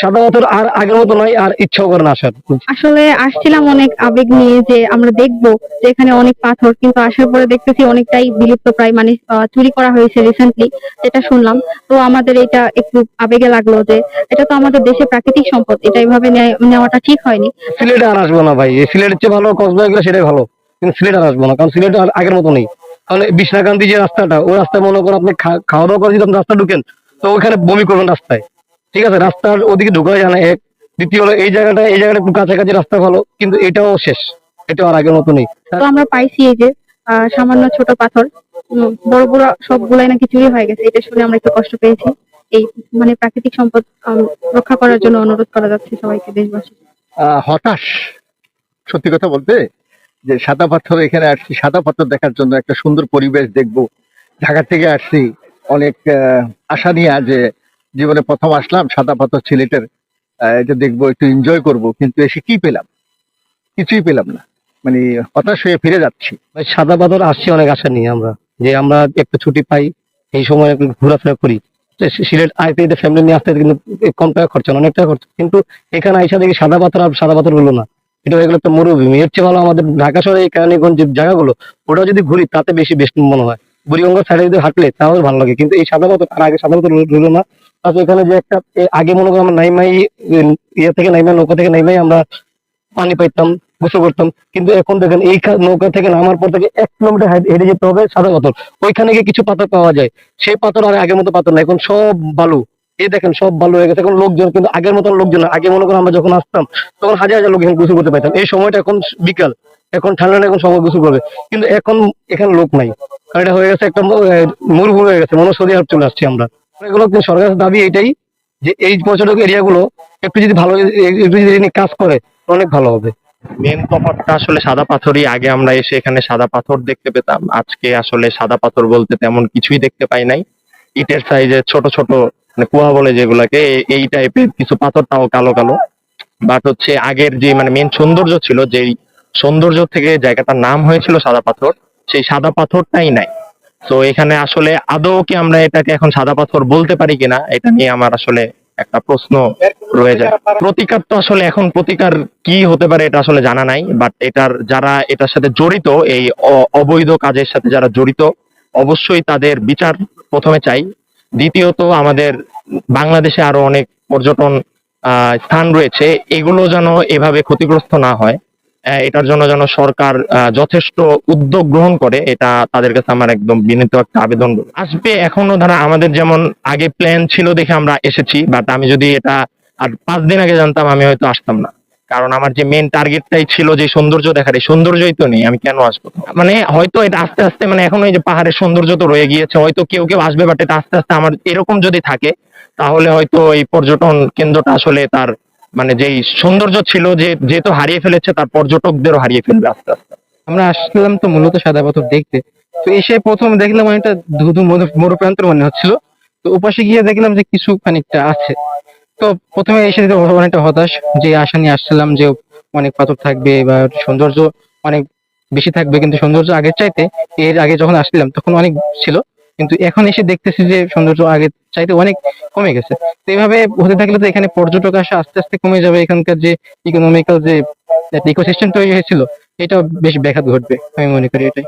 সাদা পাথর আর আগের মতো নয় আর ইচ্ছাও করে না আসার। আসলে আসছিলাম অনেক আবেগ নিয়ে যে আমরা দেখব যে এখানে অনেক পাথর কিন্তু আসার পরে দেখতেছি অনেকটাই বিলুপ্ত প্রায় মানে চুরি করা হয়েছে রিসেন্টলি যেটা শুনলাম। তো আমাদের এটা একটু আবেগে লাগল যে এটা তো আমাদের দেশের প্রাকৃতিক সম্পদ এটা নেয়- নেওয়াটা ঠিক হয়নি। সিলেটে আর আসব না ভাই সিলেটের চেয়ে ভালো কক্সবাজার সেটাই ভালো। কিন্তু সিলেট আর আসব না কারণ সিলেট আর আগের মতো নেই। কারণ বিষ্ণাকান্তি যে রাস্তাটা ওই রাস্তায় মনে করেন আপনি খাওয়া দাওয়া করে যদি আপনি রাস্তা ঢুকেন তো ওখানে বমি করবেন রাস্তায়। ঠিক আছে রাস্তার ওদিকে ঢুকা যায় না এক দ্বিতীয় হলো এই জায়গাটা এই জায়গাটা একটু কাছাকাছি রাস্তা ভালো কিন্তু এটাও শেষ। এটাও আর আগের মতো নেই তো আমরা পাইছি এই যে সামান্য ছোট পাথর। বড় বড় সবগুলাই নাকি চুরি হয়ে গেছে এটা শুনে আমরা একটু কষ্ট পেয়েছি। এই মানে প্রাকৃতিক সম্পদ রক্ষা করার জন্য অনুরোধ করা যাচ্ছে সবাইকে দেশবাসী হতাশ সত্যি কথা বলতে যে সাদা পাথর এখানে আসছি সাদা পাথর দেখার জন্য একটা সুন্দর পরিবেশ দেখব। ঢাকা থেকে আসছি অনেক আশা নিয়ে যে জীবনে প্রথম আসলাম, সাদা পাথর সিলেটের এটা দেখব, একটু এনজয় করব, কিন্তু এসে কি পেলাম? কিছুই পেলাম না। মানে হতাশ হয়ে ফিরে যাচ্ছি। সাদা পাথর আসছি অনেক আশা নিয়ে আমরা, যে আমরা একটা ছুটি পাই, এই সময় একটু ঘোরাফেরা করি। সিলেট আইতে এটা ফ্যামিলি নিয়ে আসতে কিন্তু কম টাকা খরচা অনেক টাকা খরচ কিন্তু এখানে আইসা দেখি সাদা পাথর আর সাদা পাথরগুলো না। এটা হয়ে গেলো একটা মরুভূমি। এর চেয়ে ভালো আমাদের ঢাকা শহরে এই কেরানীগঞ্জ যে জায়গাগুলো ওটা যদি ঘুরি, তাতে বেশি বেস্ট মনে হয়। বুড়িগঙ্গা সাইডে যদি হাঁটলে, তাহলে ভালো লাগে। কিন্তু এই সাদা পাথর, আর আগে সাদা পাথর রইল না। তারপর এখানে যে একটা আগে মনে করি আমরা নাইমাই ইয়ে থেকে নাইমাই, নৌকা থেকে নাইমাই আমরা পানি পাইতাম, গোসল করতাম। কিন্তু এখন দেখেন এই নৌকা থেকে নামার পর থেকে এক কিলোমিটার হেঁটে যেতে হবে সাদা পাথর ওইখানে গিয়ে কিছু পাথর পাওয়া যায়। সেই পাথর আর আগের মতো পাথর না এখন সব বালু। এই দেখেন সব বালু হয়ে গেছে। এখন লোকজন, কিন্তু আগের মতন লোকজন আগে মনে করেন আমরা যখন আসতাম, তখন হাজার হাজার লোক এখানে গোসল করতে পাইতাম। এই সময়টা এখন বিকাল। এখন ঠান্ডা এখন সবাই গোসল করবে। কিন্তু এখন এখানে লোক নাই। কারণ এটা হয়ে গেছে একটা মরুভূমি হয়ে গেছে। মনসরি হাট চলে আসছি আমরা। এগুলো সরকারের দাবি এটাই যে এই পর্যটক এরিয়াগুলো একটু যদি ভালো একটু যদি কাজ করে, অনেক ভালো হবে। মেন তফাৎটা আসলে সাদা পাথরই। আগে আমরা এসে এখানে সাদা পাথর দেখতে পেতাম। আজকে আসলে সাদা পাথর বলতে তেমন কিছুই দেখতে পাই নাই। ইটের সাইজে ছোট ছোট মানে কুয়া বলে যেগুলাকে এই টাইপের কিছু পাথরটাও কালো কালো। বাট হচ্ছে আগের যে মানে মেন সৌন্দর্য ছিল, যেই সৌন্দর্য থেকে জায়গাটার নাম হয়েছিল সাদা পাথর, সেই সাদা পাথরটাই নাই। তো এখানে আসলে আদৌ কি আমরা এটাকে এখন সাদা পাথর বলতে পারি কিনা, এটা নিয়ে আমার আসলে একটা প্রশ্ন রয়ে যায়। প্রতিকার তো আসলে এখন প্রতিকার কি হতে পারে এটা আসলে জানা নাই বাট এটার যারা এটার সাথে জড়িত, এই অবৈধ কাজের সাথে যারা জড়িত, অবশ্যই তাদের বিচার প্রথমে চাই। দ্বিতীয়ত আমাদের বাংলাদেশে আরও অনেক পর্যটন স্থান রয়েছে, এগুলো যেন এভাবে ক্ষতিগ্রস্ত না হয়। এটার জন্য যেন সরকার যথেষ্ট উদ্যোগ গ্রহণ করে, এটা তাদের কাছে আমার একদম বিনীত একটা আবেদন আসবে এখনও, ধরা, আমাদের যেমন আগে প্ল্যান ছিল দেখে আমরা এসেছি বাট আমি যদি এটা আর পাঁচ দিন আগে জানতাম, আমি হয়তো আসতাম না। কারণ আমার যে মেন টার্গেটটাই ছিল যে সৌন্দর্য দেখার, এই সৌন্দর্যই তো নেই, আমি কেন আসব? মানে হয়তো এটা আস্তে আস্তে মানে এখন ওই যে পাহাড়ের সৌন্দর্য তো রয়ে গিয়েছে, হয়তো কেউ কেউ আসবে বাট এটা আস্তে আস্তে আমার, এরকম যদি থাকে, তাহলে হয়তো এই পর্যটন কেন্দ্রটা আসলে তার মানে যেই সৌন্দর্য ছিল, যে যেহেতু হারিয়ে ফেলেছে, তার পর্যটকদেরও হারিয়ে ফেলবে আস্তে আস্তে। আমরা আসলাম তো মূলত সাদা পাথর দেখতে। তো এসে প্রথম দেখলাম অনেকটা ধুধু মরুপ্রান্তর মনে হচ্ছিল। তো ওপাশে গিয়ে দেখলাম যে কিছু খানিকটা আছে। তো প্রথমে এসে অনেকটা হতাশ যে, আশা নিয়ে আসছিলাম যে, অনেক পাথর থাকবে বা সৌন্দর্য অনেক বেশি থাকবে, কিন্তু সৌন্দর্য আগের চাইতে এর আগে যখন আসছিলাম, তখন অনেক ছিল। কিন্তু এখন এসে দেখতেছি যে সৌন্দর্য আগে চাইতে অনেক কমে গেছে। তো এইভাবে হতে থাকলে তো এখানে পর্যটক আসা আস্তে আস্তে কমে যাবে, এখানকার যে ইকোনমিক্যাল যে ইকোসিস্টেম তৈরি হয়েছিল এটা বেশ ব্যাঘাত ঘটবে, আমি মনে করি এটাই।